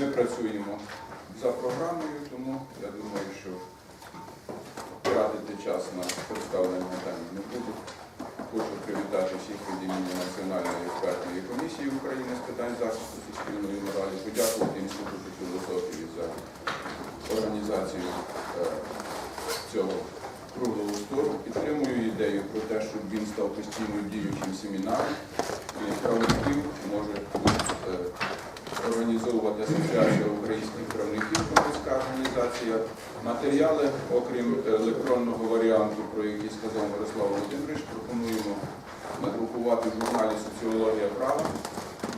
Ми працюємо за програмою, тому я думаю, що тратити час на представлення питань не буду. Хочу привітати всіх від імені Національної експертної комісії України з питань захисту суспільної моралі, подякувати Інституту філософії за організацію е, цього круглого столу. Підтримую ідею про те, щоб він став постійно діючим семінаром і правників може е, організовувати Асоціація українських правників, громадська організація. Матеріали, окрім електронного варіанту, про який сказав Мирослав Володимирович, пропонуємо надрукувати в журналі Соціологія права,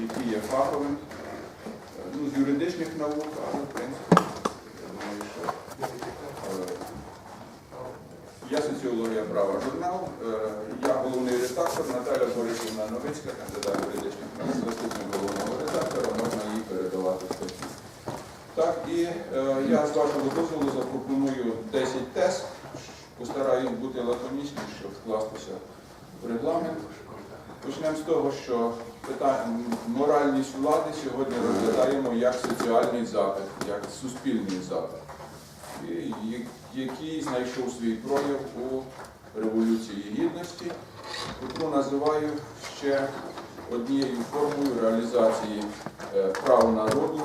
який є фаховим, е, ну, з юридичних наук, але в принципі, я думаю, що е, я соціологія права журнал, е, я головний редактор, Наталя Борисівна Новицька, кандидат юридичних наук, заступник головного редактора, можна їй передавати статті. Так, і е, я з вашого дозволу запропоную 10 тез, постараюсь бути лаконічним, щоб вкластися в регламент. Почнемо з того, що моральність влади сьогодні розглядаємо як соціальний запит, як суспільний запит, який знайшов свій прояв у Революції Гідності, яку називаю ще однією формою реалізації е, прав народу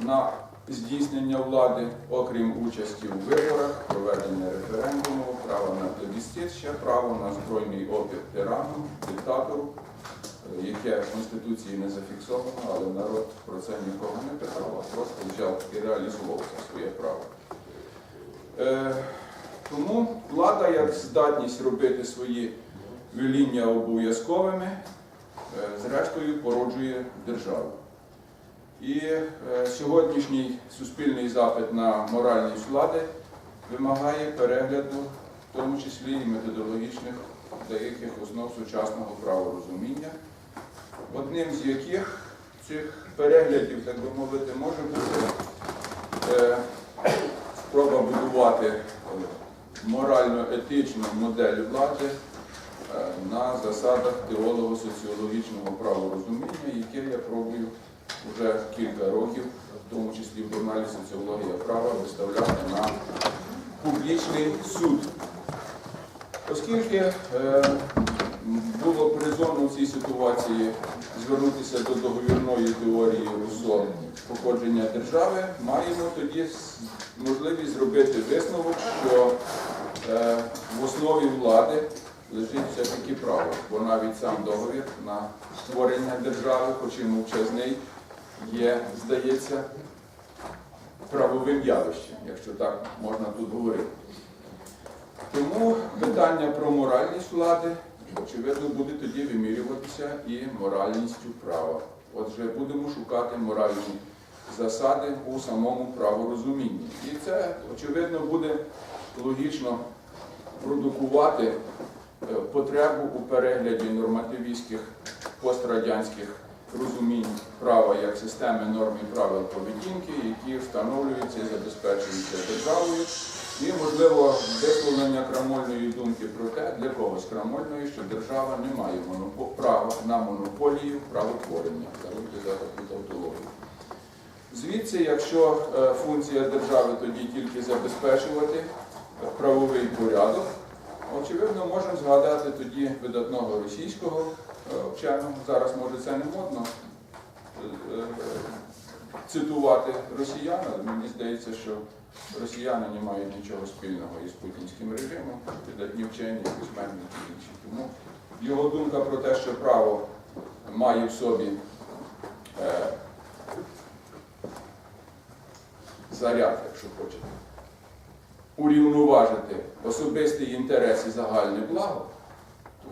на здійснення влади, окрім участі у виборах, проведення референдуму, право на плебісцит, ще право на збройний опір тирану, диктатору, е, яке в Конституції не зафіксовано, але народ про це нікого не питав, а просто взяв і реалізував це своє право. Е, Тому влада як здатність робити свої веління обов'язковими, е, зрештою породжує державу. І е, сьогоднішній суспільний запит на моральність влади вимагає перегляду, в тому числі і методологічних деяких основ сучасного праворозуміння, одним з яких цих переглядів, так би мовити, може бути е, спроба будувати морально-етичну модель влади е, на засадах теолого-соціологічного праворозуміння, яке я пробую вже кілька років, в тому числі в журналі Соціологія права, виставляти на публічний суд. Оскільки е, було призовно в цій ситуації звернутися до договірної теорії Руссо походження держави, маємо тоді можливість зробити висновок, що е, в основі влади лежить все-таки право, бо навіть сам договір на створення держави, хоч і мовчазний, є, здається, правовим явищем, якщо так можна тут говорити. Тому питання про моральність влади, очевидно, буде тоді вимірюватися і моральністю права. Отже, будемо шукати моральні засади у самому праворозумінні. І це, очевидно, буде логічно продукувати е, потребу у перегляді нормативістських пострадянських розумінь права як системи норм і правил поведінки, які встановлюються і забезпечуються державою, і, можливо, висловлення крамольної думки про те, для когось крамольної, що держава не має права на монополію правотворення, за таку тавтологію. Звідси, якщо е, функція держави тоді тільки забезпечувати правовий порядок, очевидно, можемо згадати тоді видатного російського е, зараз може це не модно е, е, цитувати росіян, але мені здається, що росіяни не мають нічого спільного із путінським режимом, видатні вчені, письменники і інші. Тому його думка про те, що право має в собі заряд, якщо хочете, урівноважити особистий інтерес і загальне благо,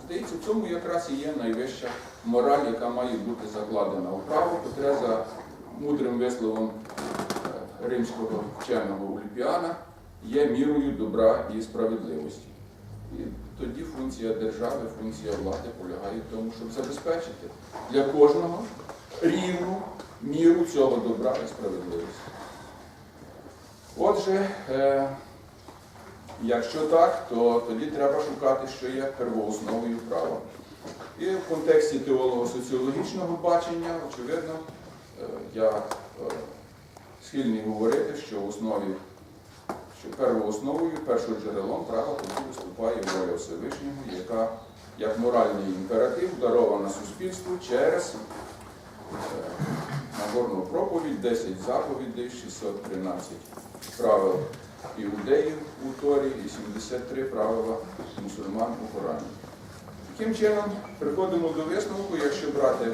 здається, в цьому якраз і є найвища мораль, яка має бути закладена у право, котре за мудрим висловом е, римського вченого Ульпіана є мірою добра і справедливості. І тоді функція держави, функція влади полягає в тому, щоб забезпечити для кожного рівну міру цього добра і справедливості. Отже, е, якщо так, то тоді треба шукати, що є первоосновою права. І в контексті теолого-соціологічного бачення, очевидно, е, я е, схильний говорити, що в основі, що первоосновою, першоджерелом права тоді виступає воля Всевишнього, яка як моральний імператив дарована суспільству через е, Нагорну проповідь, 10 заповідей, 613 правил іудеїв у Торі і 73 правила мусульман у Корані. Таким чином, приходимо до висновку, якщо брати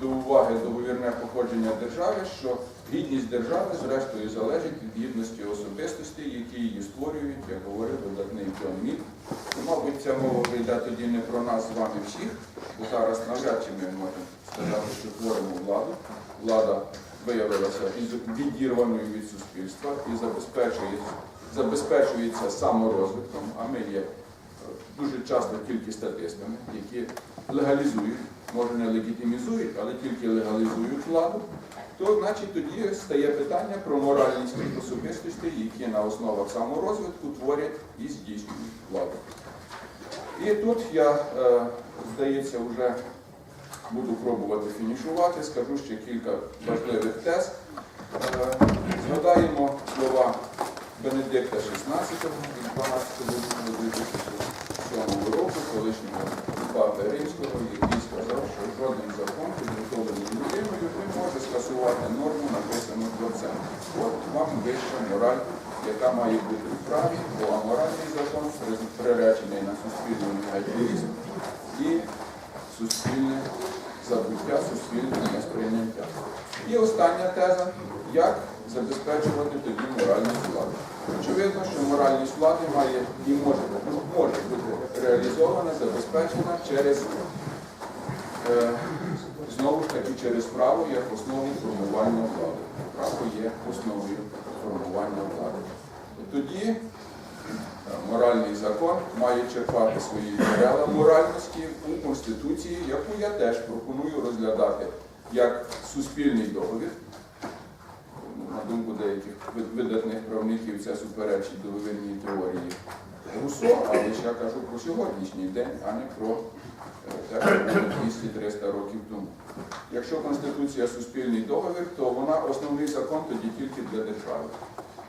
до уваги договірне походження держави, що гідність держави зрештою залежить від гідності особистостей, які її створюють, як говорив видатний Джон Мід. Мабуть, ця мова йде тоді не про нас з вами всіх, бо зараз навряд чи ми можемо сказати, що творимо владу. Влада виявилася відірваною від суспільства і забезпечує, забезпечується саморозвитком, а ми є е, дуже часто тільки статистами, які легалізують, може не легітимізують, але тільки легалізують владу, то значить тоді стає питання про моральність особистостей, які на основах саморозвитку творять і здійснюють владу. І тут я, е, здається, вже буду пробувати фінішувати, скажу ще кілька важливих тез. Е, Згадаємо слова Бенедикта XVI від 12 лютого 2007 року, колишнього папи Римського, який сказав, що жоден закон, підготовлений людиною, не може скасувати норму, написану творцем. От вам вища мораль, яка має бути в праві, бо аморальний закон приречений на суспільний негативізм остання теза, як забезпечувати тоді моральність влади. Очевидно, що моральність влади має і може, може бути реалізована, забезпечена через е, знову ж таки через право як основу формування влади. Право є основою формування влади. Тоді е, моральний закон має черпати свої джерела моральності у Конституції, яку я теж пропоную розглядати як суспільний договір. На думку деяких видатних правників, це суперечить договірній теорії Руссо, але я кажу про сьогоднішній день, а не про е, те, що було 200-300 років тому. Якщо Конституція суспільний договір, то вона основний закон тоді тільки для держави.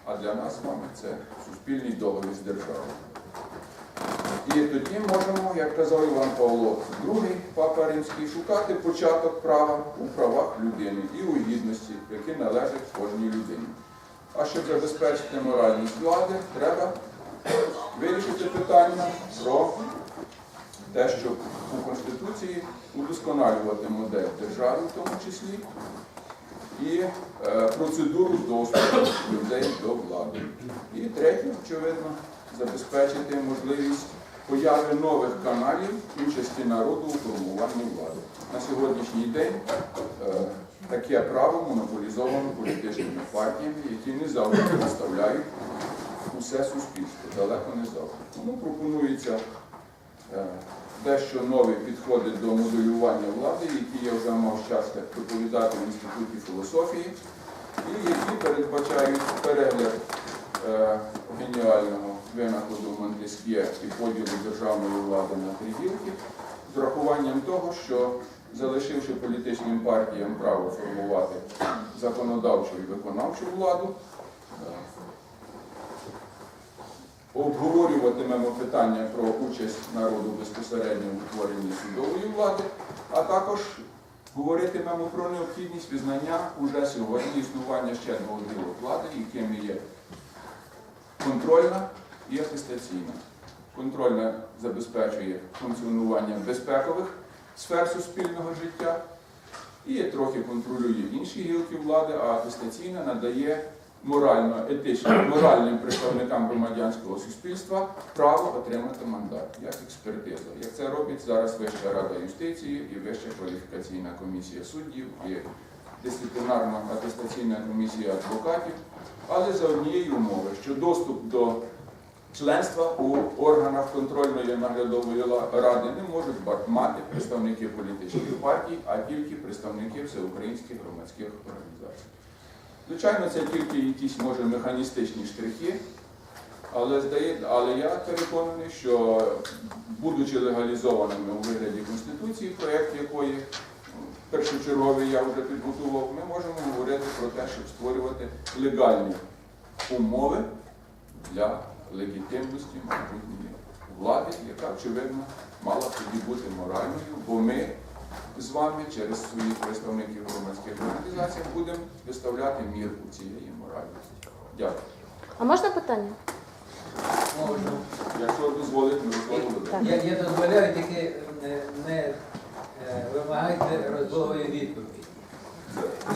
А для нас з вами це суспільний договір з державою. І тоді можемо, як казав Іван Павло II, Папа Римський, шукати початок права у правах людини і у гідності, які належать кожній людині. А щоб забезпечити моральність влади, треба вирішити питання про те, щоб у Конституції удосконалювати модель держави в тому числі і е, процедуру доступу людей до влади. І третє, очевидно, забезпечити можливість появи нових каналів участі народу у формуванні влади. На сьогоднішній день е, таке право монополізовано політичними партіями, які не завжди представляють усе суспільство, далеко не завжди. Тому пропонується е, дещо нові підходи до моделювання влади, які я вже мав щастя доповідати в інституті філософії, і які передбачають перегляд е, геніального винаходу Монтескє і поділу державної влади на три гілки, з врахуванням того, що залишивши політичним партіям право формувати законодавчу і виконавчу владу, е, обговорюватимемо питання про участь народу безпосередньо в утворенні судової влади, а також говоритимемо про необхідність визнання уже сьогодні існування ще двох гілок влади, якими є контрольна і атестаційна. Контрольна забезпечує функціонування безпекових сфер суспільного життя і трохи контролює інші гілки влади, а атестаційна надає морально-етичним, моральним представникам громадянського суспільства право отримати мандат як експертиза. Як це робить зараз Вища рада юстиції і Вища кваліфікаційна комісія суддів і дисциплінарна атестаційна комісія адвокатів, але за однієї умови, що доступ до членства у органах контрольної наглядової ради не можуть мати представники політичних партій, а тільки представники всеукраїнських громадських організацій. Звичайно, це тільки якісь, може, механістичні штрихи, але, але я переконаний, що будучи легалізованими у вигляді Конституції, проєкт якої першочерговий я вже підготував, ми можемо говорити про те, щоб створювати легальні умови для легітимності майбутньої влади, яка, очевидно, мала тоді бути моральною, бо ми з вами через своїх представників громадських організацій будемо виставляти мірку цієї моральності. Дякую. А можна питання? Можна. Якщо дозволить, Мирослав Володимирович. Я, я дозволяю тільки не, не е, вимагайте роздової відповіді.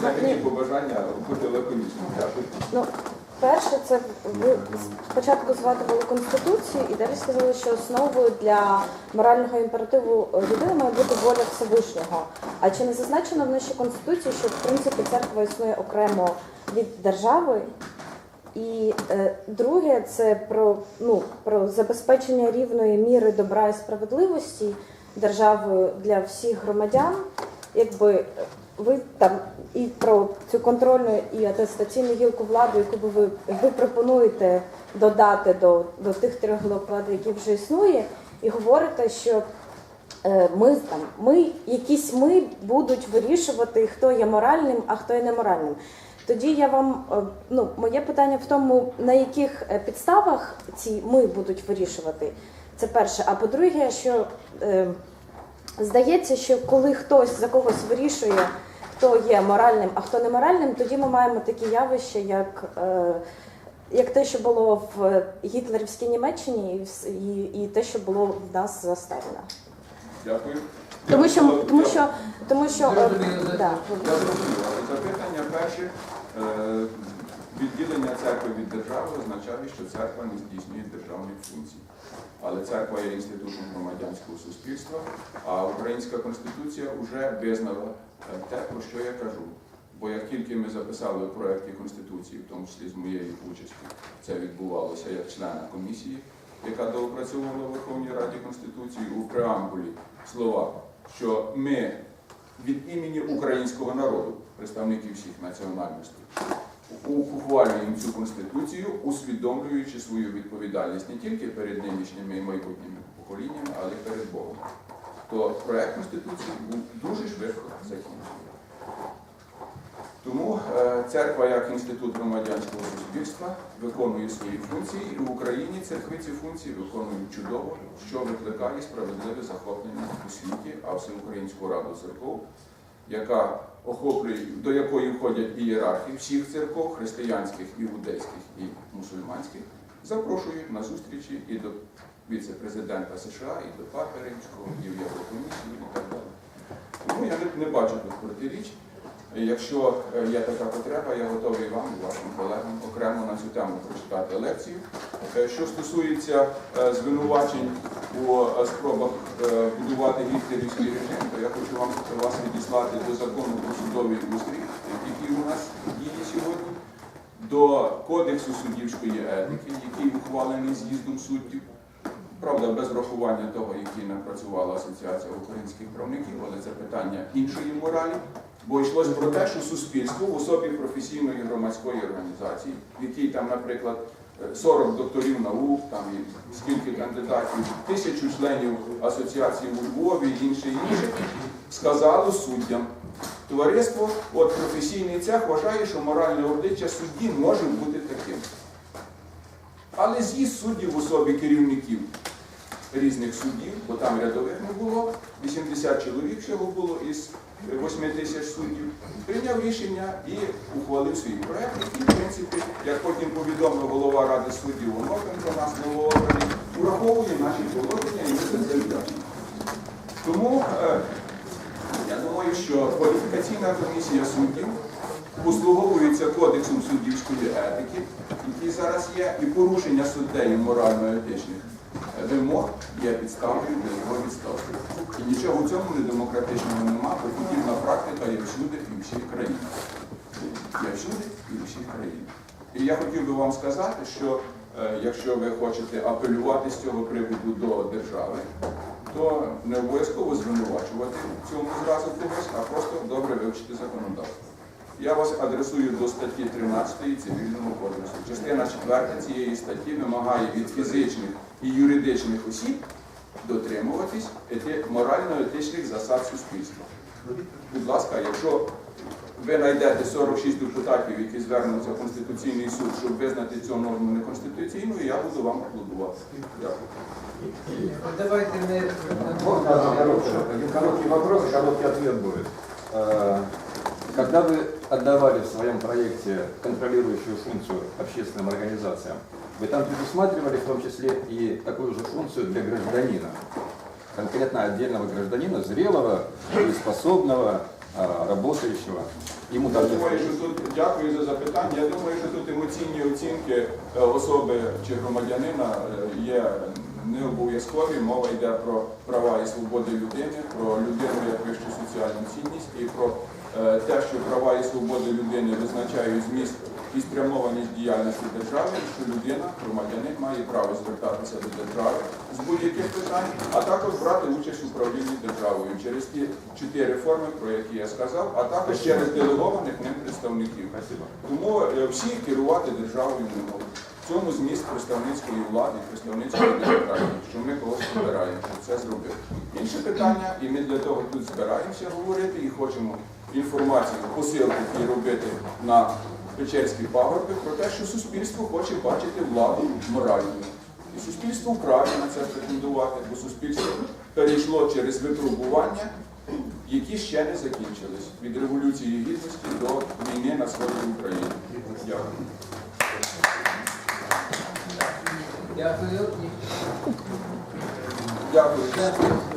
Це мені побажання бути лаконічним. Дякую. Перше, це ви спочатку згадували Конституцію і далі сказали, що основою для морального імперативу людини має бути воля Всевишнього. А чи не зазначено в нашій Конституції, що в принципі церква існує окремо від держави? І е, друге, це про, ну, про забезпечення рівної міри добра і справедливості державою для всіх громадян. Якби ви там і про цю контрольну і атестаційну гілку влади, яку ви, ви пропонуєте додати до, до тих трьох гілок влади, які вже існує, і говорите, що е, ми там, ми, якісь ми будуть вирішувати, хто є моральним, а хто є неморальним. Тоді я вам е, ну, моє питання в тому, на яких е, підставах ці ми будуть вирішувати. Це перше. А по-друге, що е, здається, що коли хтось за когось вирішує, хто є моральним, а хто неморальним, тоді ми маємо такі явища, як, е, як те, що було в гітлерівській Німеччині, і, і, і те, що було в нас за Сталіна. Дякую. Тому що, тому що, тому що е. Я запитання перше. е, Відділення церкви від держави означає, що церква не здійснює державних функцій. Але церква є інститутом громадянського суспільства, а українська конституція вже визнала е, те, про що я кажу. Бо як тільки ми записали у проєкті Конституції, в тому числі з моєю участю, це відбувалося як члена комісії, яка доопрацьовувала в Верховній Раді Конституції у преамбулі слова, що ми від імені українського народу, представників всіх національностей, ухвалюємо цю конституцію, усвідомлюючи свою відповідальність не тільки перед нинішніми і майбутніми поколіннями, але й перед Богом. То проект конституції був дуже швидко закінчений. Тому е, церква як інститут громадянського суспільства виконує свої функції, і в Україні церкви ці функції виконують чудово, що викликає справедливе захоплення у світі, а всеукраїнську раду церков, яка охоплює, до якої входять ієрархи всіх церков, християнських, іудейських і мусульманських, запрошують на зустрічі і до віце-президента США, і до Папи Римського, і в Єврокомісію, і так далі. Тому я не, бачу тут протиріч. Якщо е, є така потреба, я готовий вам і вашим колегам окремо на цю тему прочитати лекцію. Е, Що стосується е, звинувачень у спробах будувати гітлерівський режим, то я хочу вам вас відіслати до закону про судовий устрій, який у нас діє сьогодні, до Кодексу суддівської етики, який ухвалений з'їздом суддів. Правда, без врахування того, який напрацювала Асоціація українських правників, але це питання іншої моралі. Бо йшлось про те, що суспільство в особі професійної громадської організації, в якій там, наприклад, е, 40 докторів наук, там і скільки кандидатів, тисячу членів асоціації у Львові, інше інше, сказало суддям. Товариство, от професійний цех вважає, що моральне обличчя судді може бути таким. Але з'їзд суддів в особі керівників різних суддів, бо там рядових не було, 80 чоловік всього було із 8 тисяч суддів, прийняв рішення і ухвалив свій проект, який, в принципі, як потім повідомив голова Ради суддів Онопенко, нас новообраний, враховує наші положення і ми це вдячні. Тому е, я думаю, що кваліфікаційна комісія суддів послуговується кодексом суддівської етики, який зараз є, і порушення суддею морально-етичних вимог є підставою для його відставки. І нічого в цьому недемократичного нема, бо подібна практика є всюди і всіх країнах. Є всюди і всіх країнах. І я хотів би вам сказати, що е, якщо ви хочете апелювати з цього приводу до держави, то не обов'язково звинувачувати в цьому зразу когось, а просто добре вивчити законодавство. Я вас адресую до статті 13 Цивільного кодексу. Частина 4 цієї статті вимагає від фізичних і юридичних осіб дотримуватись морально-етичних засад суспільства. Будь ласка, якщо ви знайдете 46 депутатів, які звернуться в Конституційний суд, щоб визнати цю норму неконституційною, я буду вам аплодувати. Дякую. Давайте? Один короткий вопрос, короткий ответ будет. Э, Когда вы отдавали в своем проекте контролирующую функцию общественным организациям, вы там предусматривали в том числе и такую же функцию для гражданина? Конкретно отдельного гражданина, зрелого, способного, работающего. Ему Я там думаю, що тут дякую за запитання. Я думаю, що тут емоційні оцінки е, особи чи громадянина е, є не обов'язкові. Мова йде про права і свободи людини, про людину як вищу соціальну цінність і про е, те, що права і свободи людини визначають зміст і спрямованість діяльності держави, що людина, громадянин, має право звертатися до держави з будь-яких питань, а також брати участь у управлінні державою через ті чотири форми, про які я сказав, а також через делегованих ним представників. Тому е, всі керувати державою не можуть. В цьому зміст представницької влади, представницької демократії, що ми когось обираємо, щоб це зробити. Інше питання, і ми для того тут збираємося говорити і хочемо інформацію, посилку і робити на Печерській пагорбі про те, що суспільство хоче бачити владу моральною. І суспільство вправі на це претендувати, бо суспільство перейшло через випробування, які ще не закінчились від революції гідності до війни на сході України. Дякую. дякую. Дякую. Дякую.